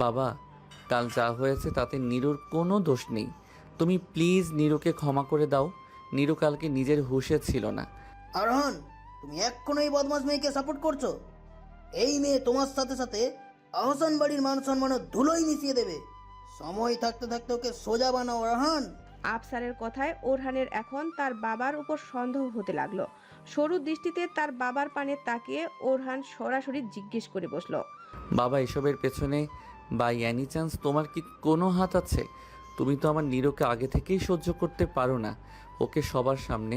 বাবা কাল যা হয়েছে তাতে নীরুর কোনো দোষ নেই। তুমি প্লিজ নীরুকে ক্ষমা করে দাও। নীরু কালকে নিজের হুশে ছিল না। আরহান তুমি এক্ষুনি এই বদমাস মেয়েকে সাপোর্ট করছ। এই মেয়ে তোমার সাথে সাথে আহসান বাড়ির মান সম্মানও ধুলোই মিশিয়ে দেবে। সময় থাকতে থাকতে ওকে সোজা বানাও আরহান। আফসারের কথায় ওরহানের এখন তার বাবার উপর সন্দেহ হতে লাগল। সরু দৃষ্টিতে তার বাবার পানে তাকিয়ে ওরহান সরাসরি জিজ্ঞেস করে বসল। বাবা এসবের পেছনে বা অ্যানি চান্স তোমার কি কোনো হাত আছে? তুমি তো আমার নীরুকে আগে থেকেই সহ্য করতে পারো না। ওকে সবার সামনে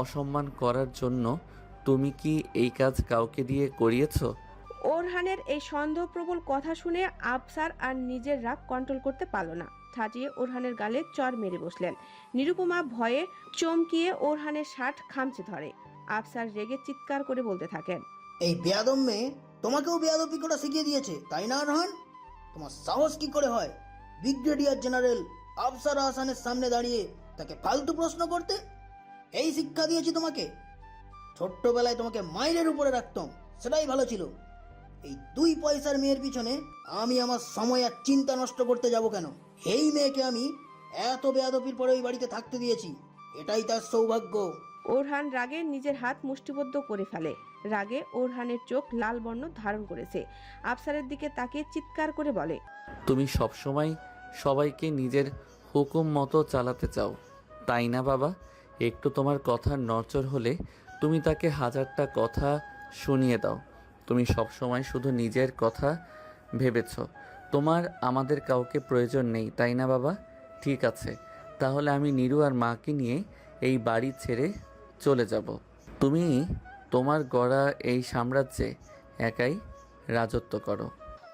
অসম্মান করার জন্য তুমি কি এই কাজ কাউকে দিয়ে করিয়েছো? ওরহানের এই সন্দেহপ্রবল কথা শুনে আফসার আর নিজের রাগ কন্ট্রোল করতে পারল না। থাটিয়ে ওরহানের গালে চর মেরে বসলেন। নিরুপমা ভয়ে চমকিয়ে ওরহানের শার্ট খামচে ধরে। আফসার রেগে চিৎকার করে বলতে থাকেন এই বেয়াদম মেয়ে তোমাকেও বেয়াদবি করা শিখিয়ে দিয়েছে তাই না আরহান তোমার সাহস কি করে হয়? ব্রিগেডিয়ার জেনারেল আফসার আহসানের সামনে দাঁড়িয়ে তাকে ফালতু প্রশ্ন করতে? এই শিক্ষা দিয়েছি তোমাকে। ছোট্টবেলায় তোমাকে মাইলের উপরে রাখতাম, সেটাই ভালো ছিল। এই দুই পয়সার মেয়ের পিছনে আমি আমার সময় আর চিন্তা নষ্ট করতে যাব কেন? এই মেয়েকে আমি এত বেয়াদপির পরে ওই বাড়িতে থাকতে দিয়েছি। এটাই তার সৌভাগ্য। ওরহান রাগে নিজের হাত মুষ্টিবদ্ধ করে ফেলে। রাগে ওরহানের চোখ লাল বর্ণ ধারণ করেছে। আফসারের দিকে তাকিয়ে চিৎকার করে বলে, তুমি সবসময় সবাইকে নিজের হুকুম মতো চালাতে চাও, তাই না বাবা? একটু তোমার কথার নড়চড় হলে তুমি তাকে হাজারটা কথা শুনিয়ে দাও। তুমি সবসময় শুধু নিজের কথা ভেবেছ। তোমার আমাদের কাউকে প্রয়োজন নেই, তাই না বাবা? ঠিক আছে, তাহলে আমি নীরু আর মাকে নিয়ে এই বাড়ি ছেড়ে চলে যাব। তুমি তোমার গড়া এই সাম্রাজ্যে একাই রাজত্ব করো।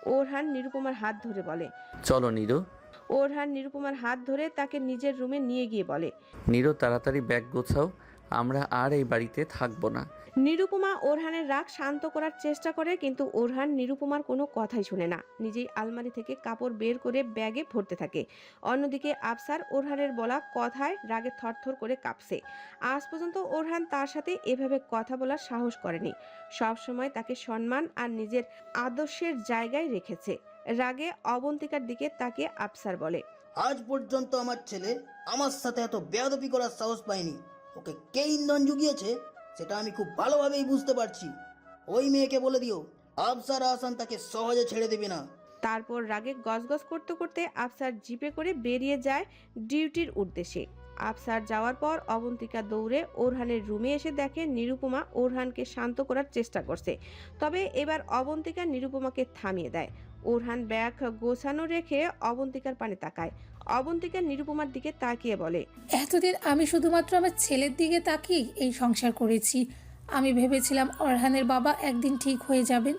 ওরহান নিরুপমার হাত ধরে বলে। চলো নীরু। ওরহান নিরুপমার হাত ধরে তাকে নিজের রুমে নিয়ে গিয়ে বলে। নীরু তাড়াতাড়ি ব্যাগ গোছাও। আমরা আর এই বাড়িতে থাকব না। নিরুপমা ওরহানের রাগ শান্ত করার চেষ্টা করে, কিন্তু ওরহান নিরুপমার কোনো কথাই শুনে না। নিজেই আলমারি থেকে কাপড় বের করে ব্যাগে ভরতে থাকে। অন্যদিকে আফসার ওরহানের বলা কথায় রাগে থরথর করে কাঁপছে। আজ পর্যন্ত ওরহান তার সাথে এভাবে কথা বলার সাহস করেনি। সব সময় তাকে সম্মান আর নিজের আদর্শের জায়গায় রেখেছে। রাগে অবন্তিকার দিকে তাকে আফসার বলে, আজ পর্যন্ত আমার ছেলে আমার সাথে এত বেয়াদপি করার সাহস পায়নি। ওকে কে ইন্ধন জুগিয়েছে? সেটা আমি খুব ভালোভাবেই বুঝতে পারছি। ওই মেয়েকে বলে দিও, আফসার আহসান তাকে সহজে ছেড়ে দেবে না। তারপর রাগে গজগজ করতে করতে আফসার জিপে করে বেরিয়ে যায় ডিউটির উদ্দেশ্যে। আফসার যাওয়ার পর অবন্তিকা দৌড়ে ওরহানের রুমে এসে দেখে নিরুপমা ওরহানকে শান্ত করার চেষ্টা করছে। তবে এবার অবন্তিকা নিরুপমাকে থামিয়ে দেয়। ওরহান ব্যাগ গোছানো রেখে অবন্তিকার পানে তাকায়। অবন্তিকা নিরুপমার দিকে তাকিয়ে বলে, এতদিন আমি শুধুমাত্র আমার ছেলের দিকে তাকিয়ে এই সংসার করেছি। আমি ভেবেছিলাম অরহানের বাবা একদিন ঠিক হয়ে যাবেন,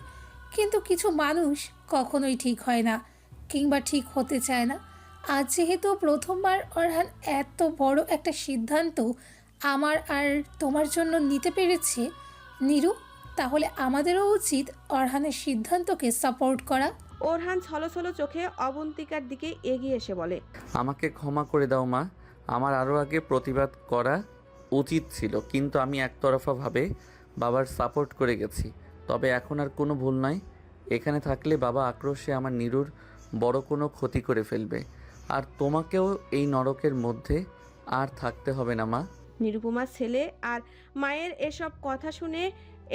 কিন্তু কিছু মানুষ কখনোই ঠিক হয় না, কিংবা ঠিক হতে চায় না। আজ যেহেতু প্রথমবার অরহান এত বড় একটা সিদ্ধান্ত আমার আর তোমার জন্য নিতে পেরেছে, নিরু, তাহলে আমাদেরও উচিত অরহানের সিদ্ধান্তকে সাপোর্ট করা। ওরহান ছলছল চোখে অবন্তিকার দিকে এগিয়ে এসে বলে আমাকে ক্ষমা করে দাও মা। আমার আরও আগে প্রতিবাদ করা উচিত ছিল কিন্তু আমি একতরফাভাবে বাবার সাপোর্ট করে গেছি। তবে এখন আর কোনো ভুল নয় এখানে থাকলে বাবা আক্রোশে আমার নিরুর বড় কোনো ক্ষতি করে ফেলবে। আর তোমাকেও এই নরকের মধ্যে আর থাকতে হবে না মা। নিরুপমার ছেলে আর মায়ের এসব কথা শুনে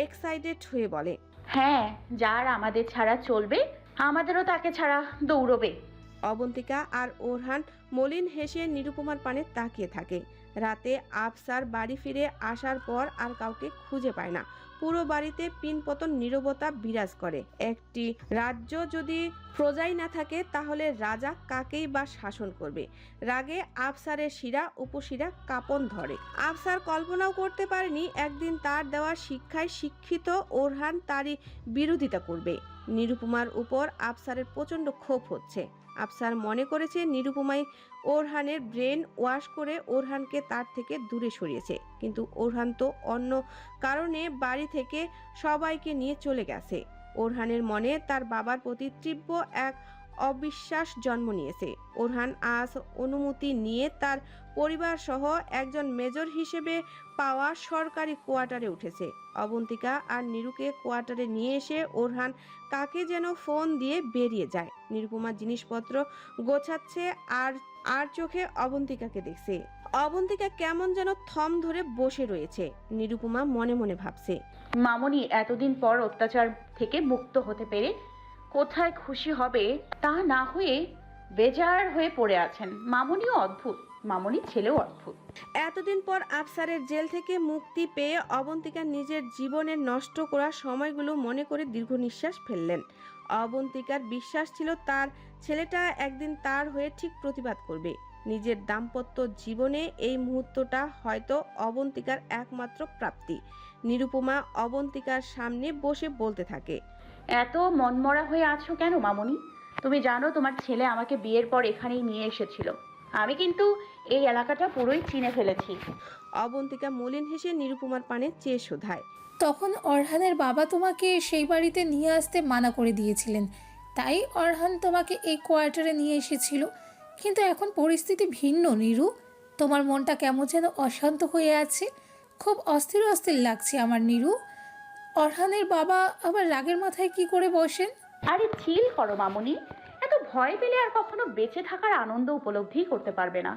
এক্সাইটেড হয়ে বলে হ্যাঁ যার আমাদের ছাড়া চলবে আমাদেরও তাকে ছাড়া দৌড়বে। অবন্তিকা আর ওরহান মলিন হেসে নিরুপমার পানে তাকিয়ে থাকে। রাতে আফসার বাড়ি ফিরে আসার পর আর কাউকে খুঁজে পায় না। পুরো বাড়িতে পিনপতন নীরবতা বিরাজ করে। একটি রাজ্য যদি প্রজাই না থাকে, তাহলে রাজা কাকেই বা শাসন করবে? রাগে আফসারের শিরা, উপশিরা কাঁপন ধরে। আফসার কল্পনাও করতে পারেনি, একদিন তার দেওয়া শিক্ষায় শিক্ষিত ওরহান তারই বিরোধিতা করবে। নিরুপমার উপর আফসারের প্রচণ্ড ক্ষোভ হচ্ছে। আফসার মনে করেছে নিরুপমাই ওরহানের ব্রেন ওয়াশ করে ওরহানকে তার থেকে দূরে সরিয়েছে। কিন্তু ওরহান তো অন্য কারণে বাড়ি থেকে সবাইকে নিয়ে চলে গেছে। ওরহানের মনে তার বাবার প্রতি তীব্র এক অবিশ্বাস জন্ম নিয়েছে। ওরহান আজ অনুমতি নিয়ে তার পরিবার সহ একজন মেজর হিসেবে পাওয়া সরকারি কোয়ার্টারে উঠেছে। অবন্তিকা আর নিরুকে কোয়ার্টারে নিয়ে এসে ওরহান কাকে যেন ফোন দিয়ে বেরিয়ে যায়। নিরুপমা জিনিসপত্র গোছাচ্ছে আর আর চোখে অবন্তিকাকে দেখছে। অবন্তিকা কেমন যেন থম ধরে বসে রয়েছে, নিরুপমা মনে মনে ভাবছে। মামনি, এতদিন পর অত্যাচার থেকে মুক্ত হতে পেরে কোথায় খুশি হবে তা না হয়ে বেজার হয়ে পড়ে আছেন। মামনিও অদ্ভুত মামনি ছেলেও অদ্ভুত। এতদিন পর আফসারের জেল থেকে মুক্তি পেয়ে অবন্তিকা নিজের জীবনের নষ্ট করা সময়গুলো মনে করে দীর্ঘ নিঃশ্বাস ফেললেন। অবন্তিকার বিশ্বাস ছিল তার ছেলেটা একদিন তার হয়ে ঠিক প্রতিবাদ করবে। নিজের দাম্পত্য জীবনে এই মুহূর্তটা হয়তো অবন্তিকার একমাত্র প্রাপ্তি। নিরুপমা অবন্তিকার সামনে বসে বলতে থাকে এত মনমরা হয়ে আছো কেন মামনি? তুমি জানো তোমার ছেলে আমাকে বিয়ের পর এখানেই নিয়ে এসেছিল। আমি কিন্তু এই এলাকাটা পুরোই চিনে ফেলেছি। অবন্তিকা মলিন হেসে নিরুপমার পানে চেয়ে শোধায়। তখন অরহানের বাবা তোমাকে সেই বাড়িতে নিয়ে আসতে মানা করে দিয়েছিলেন। তাই অরহান তোমাকে এই কোয়ার্টারে নিয়ে এসেছিল। কিন্তু এখন পরিস্থিতি ভিন্ন নিরু। তোমার মনটা কেমন যেন অশান্ত হয়ে আছে। খুব অস্থির অস্থির লাগছে আমার নিরু। অরহানের বাবা আবার রাগের মাথায় কি করে বসেন? আরে চিল করো মামনি। এত ভয় পেলে আর কখনো বেঁচে থাকার আনন্দ উপলব্ধি করতে পারবে না।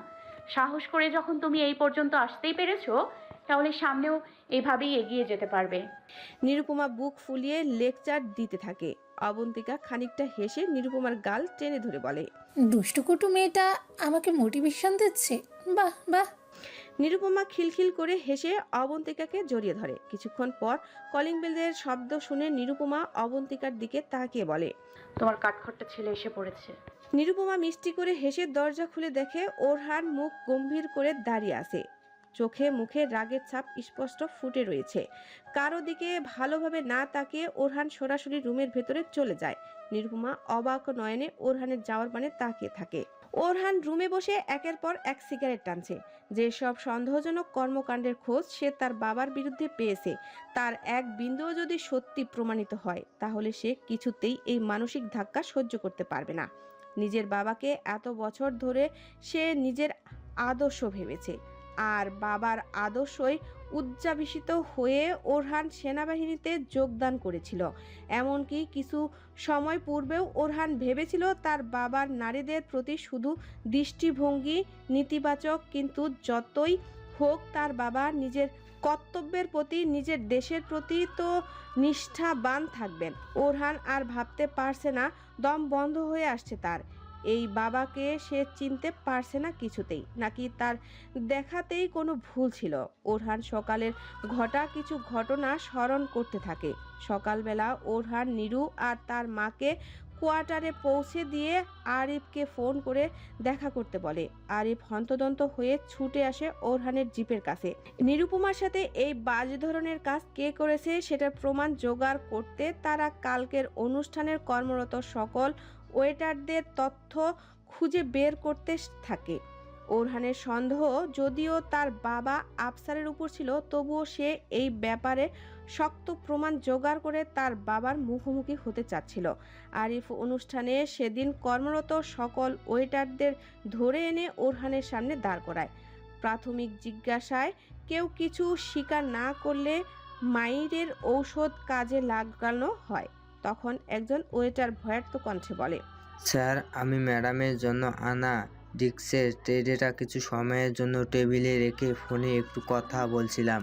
সাহস করে যখন তুমি এই পর্যন্ত আসতেই পেরেছ তাহলে সামনেও এভাবেই এগিয়ে যেতে পারবে। নিরুপমা বুক ফুলিয়ে লেকচার দিতে থাকে। অবন্তিকা খানিকটা হেসে নিরুপমার গাল টেনে ধরে বলে দুষ্টুকুটু মেয়েটা আমাকে মোটিভেশন দিচ্ছে। বাহ বাহ। নিরুপমা খিলখিল করে হেসে অবন্তিকাকে জড়িয়ে ধরে। কিছুক্ষণ পর কলিং বেলের শব্দ শুনে নিরুপমা অবন্তিকার দিকে তাকিয়ে বলে তোমার কাঠখট্টা ছেলে এসে পড়েছে। নিরুপমা মিষ্টি করে হেসে দরজা খুলে দেখে ওরহান মুখ গম্ভীর করে দাঁড়িয়ে আছে। চোখে মুখে রাগের ছাপ স্পষ্ট ফুটে রয়েছে। কারও দিকে ভালোভাবে না তাকিয়ে ওরহান সরাসরি রুমের ভেতরে চলে যায়। নিরুপমা অবাক নয়নে ওরহানের যাওয়ার মানে তাকিয়ে থাকে। ওরহান রুমে বসে একের পর এক সিগারেট টানছে। যেসব সন্দেহজনক কর্মকাণ্ডের খোঁজ সে তার বাবার বিরুদ্ধে পেয়েছে। তার এক বিন্দুও যদি সত্যি প্রমাণিত হয়, তাহলে সে কিছুতেই এই মানসিক ধাক্কা সহ্য করতে পারবে না। নিজের বাবাকে এত বছর ধরে সে নিজের আদর্শ ভেবেছে। আর বাবার আদর্শই উজ্জাভিষিত হয়ে ওরহান সেনাবাহিনীতে যোগদান করেছিল। এমনকি কিছু সময় পূর্বেও ওরহান ভেবেছিল তার বাবার নারীদের প্রতি শুধু দৃষ্টিভঙ্গি নেতিবাচক, কিন্তু যতই হোক তার বাবা নিজের কর্তব্যের প্রতি, নিজের দেশের প্রতি তো নিষ্ঠাবান থাকবেন। ওরহান আর ভাবতে পারছে না, দম বন্ধ হয়ে আসছে তার। এই বাবাকে সে চিনতে পারছে না কিছুতেই। নাকি তার দেখাতেই কোনো ভুল ছিল? ওরহান সকালের ঘটা কিছু ঘটনা স্মরণ করতে থাকে। সকালবেলা ওরহান, নিরু আর তার মাকে কোয়ার্টারে পৌঁছে দিয়ে আরিফকে ফোন করে দেখা করতে বলে। আরিফ হন্তদন্ত হয়ে ছুটে আসে ওরহানের জিপের কাছে। নিরুপমার সাথে এই বাজ ধরনের কাজ কে করেছে সেটার প্রমাণ জোগাড় করতে তারা কালকের অনুষ্ঠানের কর্মরত সকল ওয়েটারদের তথ্য খুঁজে বের করতে থাকে। ওরহানের সন্দেহ যদিও তার বাবা আফসারের উপর ছিল, তবুও সে এই ব্যাপারে শক্ত প্রমাণ জোগাড় করে তার বাবার মুখোমুখি হতে চাচ্ছিল। আরিফ অনুষ্ঠানে সেদিন কর্মরত সকল ওয়েটারদের ধরে এনে ওরহানের সামনে দাঁড় করায়। প্রাথমিক জিজ্ঞাসায় কেউ কিছু স্বীকার না করলে মাইরের ঔষধ কাজে লাগানো হয়। তখন একজন ওয়েটার ভয়ার্থ কণ্ঠে বলে স্যার আমি ম্যাডামের জন্য আনা ডিস্কের ট্রেডেটা কিছু সময়ের জন্য টেবিলে রেখে ফোনে একটু কথা বলছিলাম।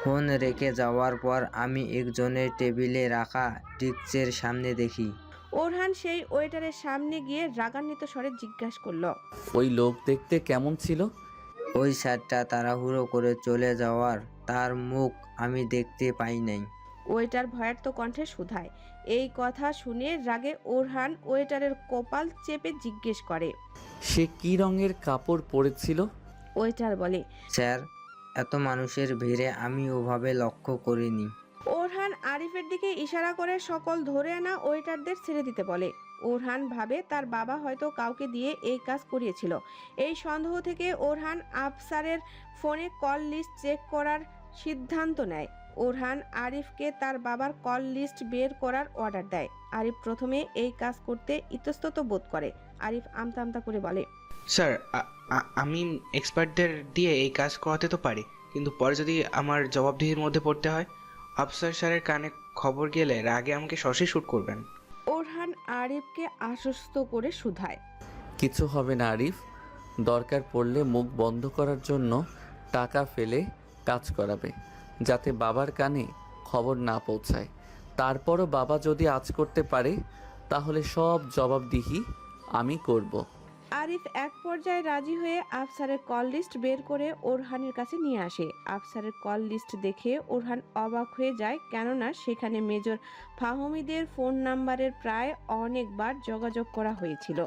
ফোন রেখে যাওয়ার পর আমি একজনের টেবিলে রাখা ডিস্কের সামনে দেখি। ওরহান সেই ওয়েটারের সামনে গিয়ে রাগান্বিত স্বরে জিজ্ঞাসা করল ওই লোক দেখতে কেমন ছিল? ওই স্যারটা তাড়াহুড়ো করে চলে যাওয়ার তার মুখ আমি দেখতে পাই নাই। ওয়েটার ভয়ার্থ কণ্ঠে শুধায় এই কথা শুনে রাগে ওরহান ওয়েটারের কপাল চেপে জিজ্ঞেস করে সে কি রঙের কাপড় পরেছিল? ওয়েটার বলে স্যার এত মানুষের ভিড়ে আমি ওভাবে লক্ষ্য করিনি। ওরহান আরিফের দিকে ইশারা করে সকল ধরে আনা ওয়েটারদের ছেড়ে দিতে বলে। ওরহান ভাবে তার বাবা হয়তো কাউকে দিয়ে এই কাজ করিয়েছিল। এই সন্দেহ থেকে ওরহান আফসারের ফোনে কল লিস্ট চেক করার সিদ্ধান্ত নেয়। ওরহান আরিফকে তার বাবার কল লিস্ট বের করার অর্ডার দেয়। আরিফ প্রথমে এই কাজ করতে ইতস্তত বোধ করে। আরিফ আমতা আমতা করে বলে স্যার আমি এক্সপার্টদের দিয়ে এই কাজ করাতে তো পারি কিন্তু পরে যদি আমার জবাবদিহির মধ্যে পড়তে হয় আফসার স্যারের কানে খবর গেলে রাগে আমাকে সসই শ্যুট করবেন। ওরহান আরিফকে আশ্বস্ত করে শুধায়। কিছু হবে না আরিফ দরকার পড়লে মুখ বন্ধ করার জন্য টাকা ফেলে কাজ করাবে। যাতে বাবার কানে খবর না পৌঁছায়। তারপরও বাবা যদি আজ করতে পারে, তাহলে সব জবাবদিহি আমি করব। আরিফ এক পর্যায়ে রাজি হয়ে আফসারের কল লিস্ট বের করে ওরহানের কাছে নিয়ে আসে। আফসারের কল লিস্ট দেখে ওরহান অবাক হয়ে যায়, কেননা সেখানে মেজর ফাহমিদের ফোন নাম্বারের প্রায় অনেকবার যোগাযোগ করা হয়েছিল।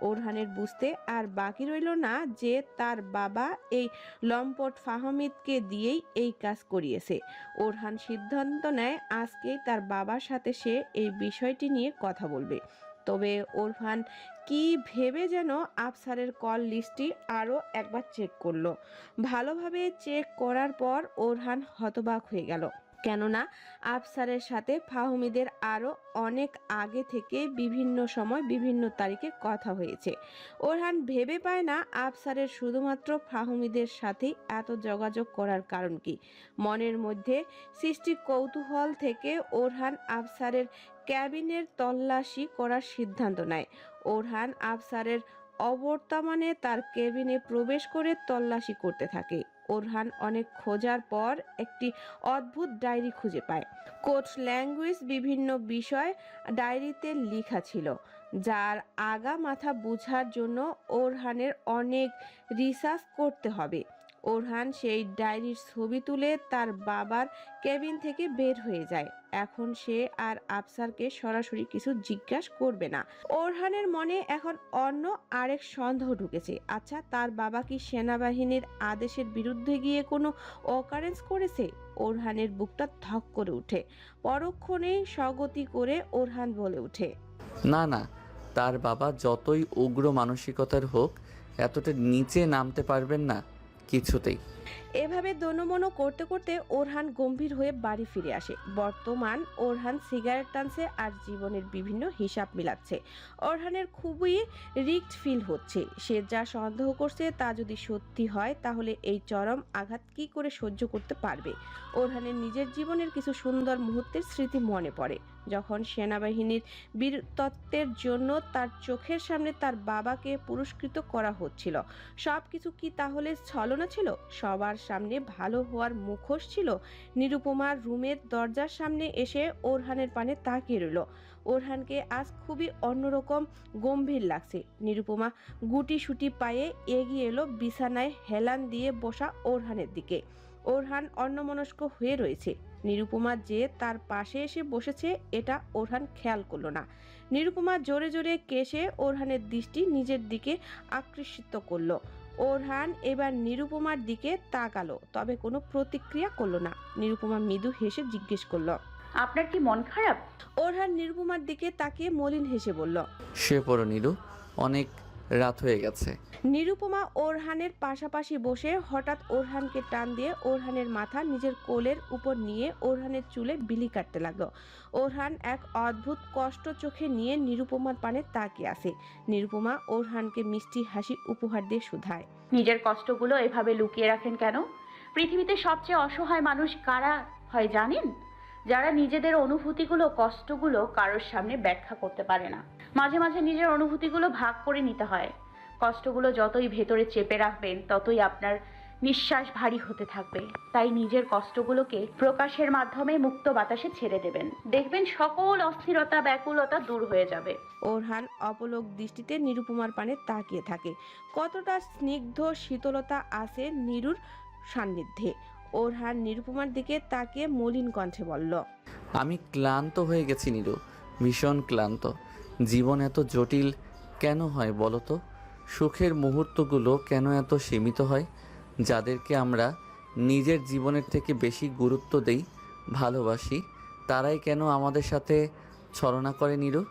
ওরহানের বুঝতে আর বাকি রইল না যে তার বাবা এই লম্পট ফাহমিদকে দিয়েই এই কাজ করিয়েছে। ওরহান সিদ্ধান্ত নেয় আজকেই তার বাবার সাথে সে এই বিষয়টি নিয়ে কথা বলবে। তবে ওরহান কি ভেবে যেন আফসারের কল লিস্টটি আরও একবার চেক করল। ভালোভাবে চেক করার পর ওরহান হতবাক হয়ে গেল। কেননা আফসারের সাথে ফাহমিদের আরও অনেক আগে থেকে বিভিন্ন সময় বিভিন্ন তারিখে কথা হয়েছে। ওরহান ভেবে পায় না আফসারের শুধুমাত্র ফাহমিদের সাথেই এত যোগাযোগ করার কারণ কি। মনের মধ্যে সৃষ্টি কৌতূহল থেকে ওরহান আফসারের ক্যাবিনের তল্লাশি করার সিদ্ধান্ত নেয়। ওরহান আফসারের অবর্তমানে তার কেবিনে প্রবেশ করে তল্লাশি করতে থাকে। ওরহান অনেক খোঁজার পর একটি অদ্ভুত ডায়েরি খুঁজে পায়। কোচ ল্যাঙ্গুয়েজ বিভিন্ন বিষয় ডায়েরিতে লেখা ছিল, যার আগা মাথা বোঝার জন্য ওরহানের অনেক রিসার্চ করতে হবে। ওরহান সেই ডায়েরির ছবি তুলে তার বাবার কেবিন থেকে বের হয়ে যায়। এখন সে আর আফসারকে সরাসরি কিছু জিজ্ঞাসা করবে না। ওরহানের মনে এখন অন্য আরেক সন্দেহ ঢুকেছে। আচ্ছা তার বাবা কি সেনাবাহিনীর আদেশের বিরুদ্ধে গিয়ে কোনো অকারেন্স করেছে? ওরহানের বুকটা ধক করে ওঠে। পরক্ষণেই স্বগতি করে ওরহান বলে ওঠে, না না, তার বাবা যতই উগ্র মানসিকতার হোক, এতটা নিচে নামতে পারবেন না। কিছুতেই। এভাবে দনমনো করতে করতে ওরহান গম্ভীর হয়ে বাড়ি ফিরে আসে। বর্তমান ওরহান সিগারেট টানছে আর জীবনের বিভিন্ন হিসাব মিলাচ্ছে। ওরহানের খুবই রিক্ট ফিল হচ্ছে। সে যা সন্দেহ করছে তা যদি সত্যি হয়, তাহলে এই চরম আঘাত কি করে সহ্য করতে পারবে? ওরহানের নিজের জীবনের কিছু সুন্দর মুহূর্তের স্মৃতি মনে পড়ে। যখন সেনাবাহিনীর বীরত্বের জন্য তার চোখের সামনে তার বাবাকে পুরস্কৃত করা হচ্ছিল সব কিছু কি তাহলে ছলনা ছিল? সবার সামনে ভালো হওয়ার মুখোশ ছিল। নিরুপমার রুমের দরজার সামনে এসে ওরহানের পানে তাকিয়ে রইল। ওরহানকে আজ খুবই অন্যরকম গম্ভীর লাগছে। নিরুপমা গুটি সুটি পায়ে এগিয়ে এলো, বিছানায় হেলান দিয়ে বসা ওরহানের দিকে। ওরহান অন্যমনস্ক হয়ে রয়েছে। নিরুপমা যে তার পাশে এসে বসেছে, এটা ওরহান খেয়াল করল না। নিরুপমা জোরে জোরে কেশে ওরহানের দৃষ্টি নিজের দিকে আকর্ষিত করল। ওরহান এবার নিরুপমার দিকে তাকালো তবে কোনো প্রতিক্রিয়া করল না। নিরুপমা মৃদু হেসে জিজ্ঞেস করল আপনার কি মন খারাপ? ওরহান নিরুপমার দিকে তাকিয়ে মলিন হেসে বলল সে পড়ো নীরু অনেক রাত হয়ে গেছে। নিরুপমা ওরহানের পাশাপাশি বসে হঠাৎ ওরহানকে টান দিয়ে ওরহানের মাথা নিজের কোলের উপর নিয়ে ওরহানের চুলে বিলি কাটতে লাগল। ওরহান এক অদ্ভুত কষ্ট চোখে নিয়ে নিরুপমার পানে তাকিয়ে আসে নিরুপমা ওরহানকে মিষ্টি হাসি উপহার দিয়ে শুধায়। নিজের কষ্টগুলো এভাবে লুকিয়ে রাখেন কেন? পৃথিবীতে সবচেয়ে অসহায় মানুষ কারা হয় জানেন? যারা নিজেদের অনুভূতিগুলো কষ্টগুলো কারোর সামনে ব্যাখ্যা করতে পারে না। মাঝে মাঝে নিজের অনুভূতিগুলো ভাগ করে নিতে হয়। কষ্টগুলো যতই ভেতরে চেপে রাখবেন ততই আপনার নিঃশ্বাস ভারী হতে থাকবে। তাই নিজের কষ্টগুলোকে প্রকাশের মাধ্যমে মুক্ত বাতাসে ছেড়ে দেবেন। দেখবেন সকল অস্থিরতা ব্যাকুলতা দূর হয়ে যাবে। ওরহান অপলক দৃষ্টিতে নিরুপমার পানে তাকিয়ে থাকে। কতটা স্নিগ্ধ শীতলতা আছে নিরুর সান্নিধ্যে? ওরহান নিরুপমার দিকে তাকিয়ে মলিন কণ্ঠে বলল আমি ক্লান্ত হয়ে গেছি নিরু। ভীষণ ক্লান্ত। জীবন এত জটিল কেন হয় বলো তো সুখের মুহূর্তগুলো কেন এত সীমিত হয়? যাদেরকে আমরা নিজের জীবনের থেকে বেশি গুরুত্ব দেই, ভালোবাসি, তারাই কেন আমাদের সাথে ছলনা করে নীরু?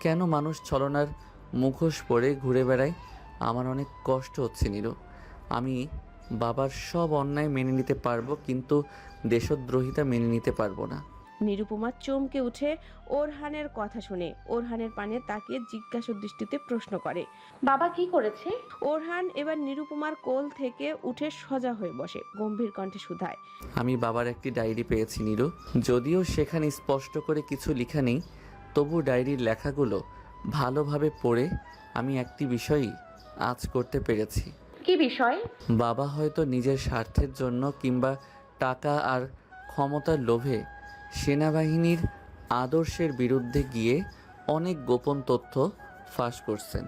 কেন মানুষ ছলনার মুখোশ পরে ঘুরে বেড়ায়? আমার অনেক কষ্ট হচ্ছে নীরু। আমি বাবার সব অন্যায় মেনে নিতে পারব, কিন্তু দেশদ্রোহিতা মেনে নিতে পারব না। নিরুপমা চমকে উঠে ওরহানের কথা শুনে ওরহানের পানে তাকিয়ে জিজ্ঞাসা দৃষ্টিতে প্রশ্ন করে বাবা কি করেছে? ওরহান এবার নিরুপমার কোল থেকে উঠে সজা হয়ে বসে গম্ভীর কণ্ঠে শুধায়। আমি বাবার একটি ডায়েরি পেয়েছি নিরু। যদিও সেখানে স্পষ্ট করে কিছু লেখা নেই তবু ডায়েরির লেখাগুলো ভালোভাবে পড়ে আমি একটি বিষয়ই আজ করতে পেরেছি। কি বিষয়? বাবা হয়তো নিজের স্বার্থের জন্য কিংবা টাকা আর ক্ষমতার লোভে সেনাবাহিনীর আদর্শের বিরুদ্ধে গিয়ে অনেক গোপন তথ্য ফাঁস করছেন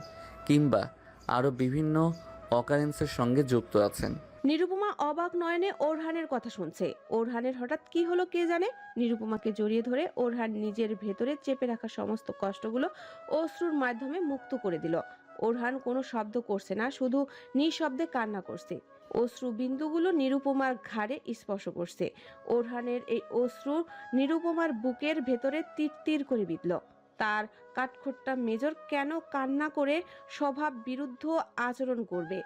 কিংবা আরও বিভিন্ন অকারেন্সের সঙ্গে যুক্ত আছেন। নিরুপমা অবাক নয়নে ওরহানের কথা শুনছে। ওরহানের হঠাৎ কি হলো কে জানে? নিরুপমাকে জড়িয়ে ধরে ওরহান নিজের ভেতরে চেপে রাখা সমস্ত কষ্টগুলো অশ্রুর মাধ্যমে মুক্ত করে দিল। ওরহান কোনো শব্দ করছে না, শুধু নিঃশব্দে কান্না করছে। অশ্রু বিন্দুগুলো নিরুপমার ঘাড়ে স্পর্শ করছে। ওরহানের এই অশ্রু নিরুপমার বুকের ভেতরে তীর তীর করে বিঁধল। তার কাঠখোট্টা মেজর কেন কান্না করে স্বভাব বিরুদ্ধ আচরণ করবে?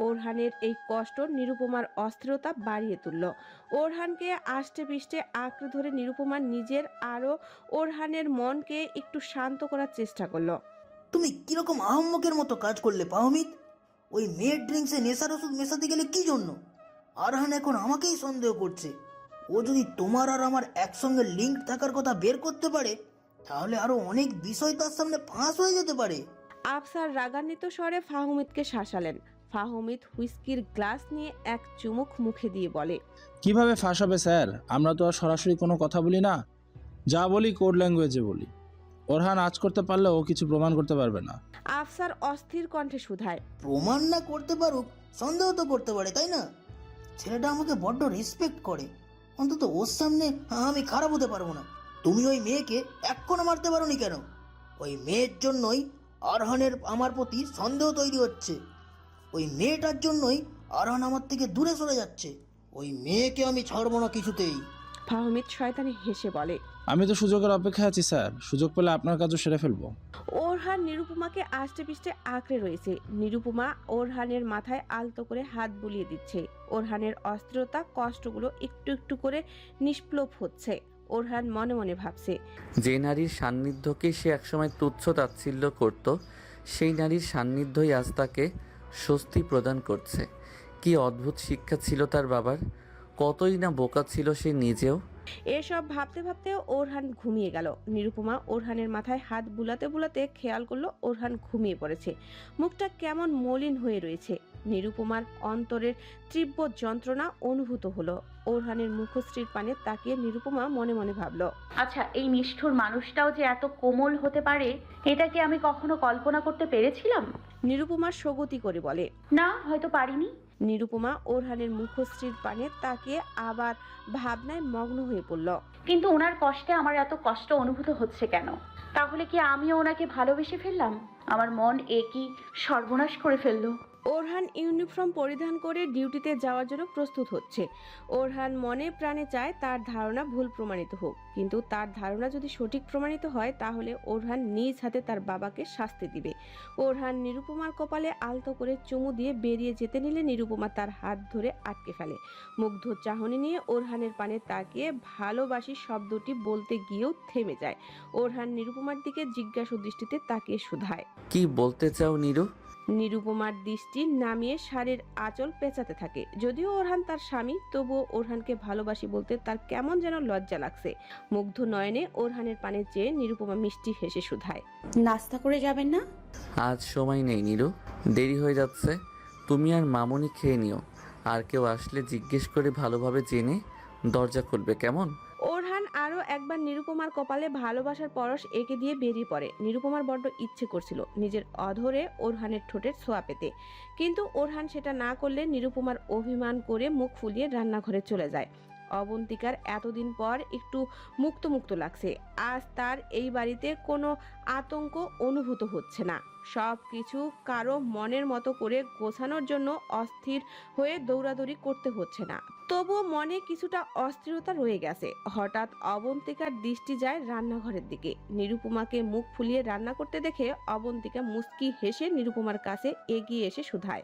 ওরহানের এই কষ্ট নিরুপমার অস্থিরতা বাড়িয়ে তুলল। ওরহানকে আষ্টে পিষ্টে আঁকড়ে ধরে নিরুপমা নিজের আরও ওরহানের মনকে একটু শান্ত করার চেষ্টা করল। তুমি কীরকম আহম্মকের মতো কাজ করলে পাহমিদ ওই মেয়ের ড্রিঙ্কসে নেশার ওষুধ মেশাতে গেলে কি জন্য? আরহান এখন আমাকেই সন্দেহ করছে। ও যদি তোমার আর আমার একসঙ্গে লিঙ্ক থাকার কথা বের করতে পারে তাহলে আরও অনেক বিষয় তার সামনে ফাঁস হয়ে যেতে পারে। আফসার রাগান্বিত স্বরে ফাহমিদকে শাসালেন। ফাহমিদ হুইস্কির গ্লাস নিয়ে এক চুমুক মুখে দিয়ে বলে কীভাবে ফাঁস হবে স্যার? আমরা তো আর সরাসরি কোনো কথা বলি না। যা বলি কোড ল্যাঙ্গুয়েজে বলি। ওরহান আজ করতে পারলে ও কিছু প্রমাণ করতে পারবে না। আফসার অস্থির কণ্ঠে শুধায়। প্রমাণ না করতে পারুক সন্দেহ তো করতে পারে তাই না? ছেলেটা আমাকে বড্ড রেসপেক্ট করে। অন্তত ওর সামনে আমি খারাপ হতে পারব না। তুমি ওই মেয়েকে এক কোণে মারতে পারোনি কেন? ওই মেয়ের জন্যই আরহানের আমার প্রতি সন্দেহ তৈরি হচ্ছে। ওই মেয়েটার জন্যই আরহান আমার থেকে দূরে সরে যাচ্ছে। ওই মেয়েকে আমি ছাড়বো না কিছুতেই। ফাহমিদ শয়তানি হেসে বলে আমি তো সুযোগের অপেক্ষায় আছি স্যার। সুযোগ পেলে আপনার কাজও সেরে ফেলব। ওরহান নিরুপমাকে আষ্টে পিষ্টে আঁকড়ে রয়েছে। নিরুপমা ওরহানের মাথায় আলতো করে হাত বুলিয়ে দিচ্ছে। ওরহানের অস্থিরতা কষ্টগুলো একটু একটু করে নিষ্প্লব হচ্ছে। ওরহান মনে মনে ভাবছে যে নারীর সান্নিধ্যকে সে একসময় তুচ্ছ তাচ্ছিল্য করত সেই নারীর সান্নিধ্যই আজ তাকে স্বস্তি প্রদান করছে। কি অদ্ভুত শিক্ষা ছিল তার বাবার। কতই না বোকা ছিল সে নিজেও? এসব ভাবতে ভাবতে ওরহান ঘুমিয়ে গেল। নিরুপমা ওরহানের মাথায় হাত বুলাতে বুলাতে খেয়াল করল ওরহান ঘুমিয়ে পড়েছে। মুখটা কেমন মলিন হয়ে রয়েছে। নিরুপমার অন্তরের তীব্র যন্ত্রণা অনুভূত হলো। ওরহানের মুখশ্রীর পানে তাকিয়ে নিরুপমা মনে মনে ভাবলো আচ্ছা এই নিষ্ঠুর মানুষটাও যে এত কোমল হতে পারে এটা কি আমি কখনো কল্পনা করতে পেরেছিলাম? নিরুপমা স্বগতি করে বলে না হয়তো পারিনি। নিরুপমা ওরহানের মুখশ্রীর পানে তাকে আবার ভাবনায় মগ্ন হয়ে পড়ল। কিন্তু ওনার কষ্টে আমার এত কষ্ট অনুভূত হচ্ছে কেন? তাহলে কি আমিও ওনাকে ভালোবেসে ফেললাম? আমার মন একই সর্বনাশ করে ফেলল। ওরহান ইউনিফর্ম পরিধান করে ডিউটিতে যাওয়ার জন্য প্রস্তুত হচ্ছে। ওরহান মনে প্রাণে চায় তার ধারণা ভুল প্রমাণিত হোক, কিন্তু তার ধারণা যদি সঠিক প্রমাণিত হয়, তাহলে ওরহান নিজ হাতে তার বাবাকে শাস্তি দিবে। ওরহান নিরুপমার কপালে আলতো করে চুমু দিয়ে বেরিয়ে যেতে নিলে নিরুপমা তার হাত ধরে আটকে ফেলে। মুগ্ধ চাহনি নিয়ে ওরহানের পানে তাকিয়ে ভালোবাসি শব্দটি বলতে গিয়েও থেমে যায়। ওরহান নিরুপমার দিকে জিজ্ঞাসু দৃষ্টিতে তাকিয়ে শুধায়। কি বলতে চাও নীরু? নিরুপমার দৃষ্টি নামিয়ে শাড়ির আঁচল পেঁচাতে থাকে। যদিও ওরহান তার স্বামী তবুও ওরহানকে ভালোবাসি বলতে তার কেমন যেন লজ্জা লাগছে। মুগ্ধ নয়নে ওরহানের পানে চেয়ে নিরুপমা মিষ্টি হেসে শুধায়। নাস্তা করে যাবেন না? আজ সময় নেই নীরু দেরি হয়ে যাচ্ছে। তুমি আর মামনি খেয়ে নিও। আর কেউ আসলে জিজ্ঞেস করে ভালোভাবে জেনে দরজা খুলবে কেমন? আরও একবার নিরুপমার কপালে ভালোবাসার পরশ এঁকে দিয়ে বেরিয়ে পড়ে। নিরুপমার বড্ড ইচ্ছে করছিল নিজের অধরে ওরহানের ঠোঁটের ছোঁয়া পেতে। কিন্তু ওরহান সেটা না করলে নিরুপমার অভিমান করে মুখ ফুলিয়ে রান্নাঘরে চলে যায়। অবন্তিকার এতদিন পর একটু মুক্ত মুক্ত লাগছে। আজ তার এই বাড়িতে কোনো আতঙ্ক অনুভূত হচ্ছে না। সব কিছু কারও মনের মতো করে গোছানোর জন্য অস্থির হয়ে দৌড়াদৌড়ি করতে হচ্ছে না। তবুও মনে কিছুটা অস্থিরতা রয়ে গেছে। হঠাৎ অবন্তিকার দৃষ্টি যায় রান্নাঘরের দিকে। নিরুপমাকে মুখ ফুলিয়ে রান্না করতে দেখে অবন্তিকা মুস্কি হেসে নিরুপমার কাছে এগিয়ে এসে শুধায়।